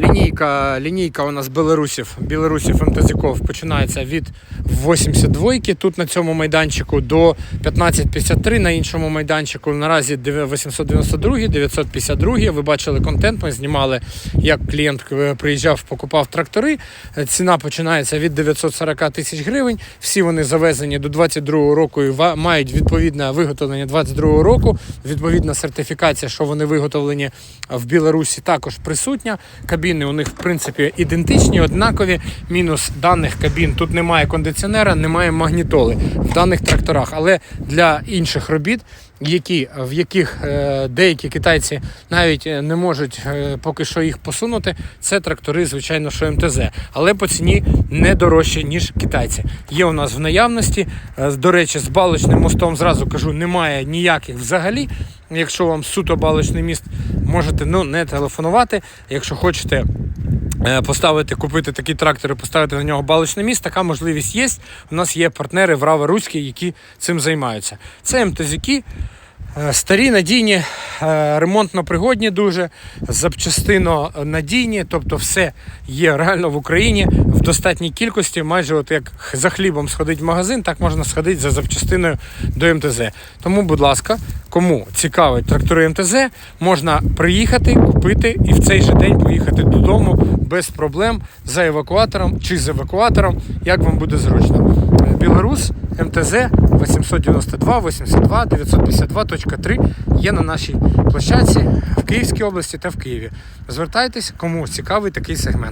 Лінійка, лінійка у нас білорусів, білорусів МТЗКов починається від 82-ки тут на цьому майданчику до 1553 на іншому майданчику. Наразі 892, 952. Ви бачили контент. Ми знімали, як клієнт е, приїжджав, покупав трактори. Е, Ціна починається від 940 тисяч гривень. Всі вони завезені до 22 року і мають відповідне виготовлення 22 року. Відповідна сертифікація, що вони виготовлені в Білорусі, також присутня. Кабіни у них в принципі ідентичні, однакові. Мінус даних кабін тут немає кондиціонера, немає магнітоли в даних тракторах. Але для інших робіт, які, в яких е, деякі китайці навіть е, не можуть е, поки що їх посунути, це трактори, звичайно, що МТЗ. Але по ціні не дорожче, ніж китайці. Є у нас в наявності. До речі, з балочним мостом зразу кажу, немає ніяких взагалі. Якщо вам суто балочний міст, можете ну, не телефонувати. Якщо хочете поставити, купити такий трактор і поставити на нього балочний міст, така можливість є. У нас є партнери в Рава Руській, які цим займаються. Це МТЗки. Е, Старі, надійні, е, ремонтно пригодні дуже, запчастино надійні, тобто все є реально в Україні в достатній кількості. Майже от як за хлібом сходить в магазин, так можна сходити за запчастиною до МТЗ. Тому, будь ласка, кому цікавить трактори МТЗ, можна приїхати, купити і в цей же день поїхати додому без проблем за евакуатором чи з евакуатором, як вам буде зручно. Білорус МТЗ 892 82 952.3 є на нашій площадці в Київській області та в Києві. Звертайтесь, кому цікавий такий сегмент.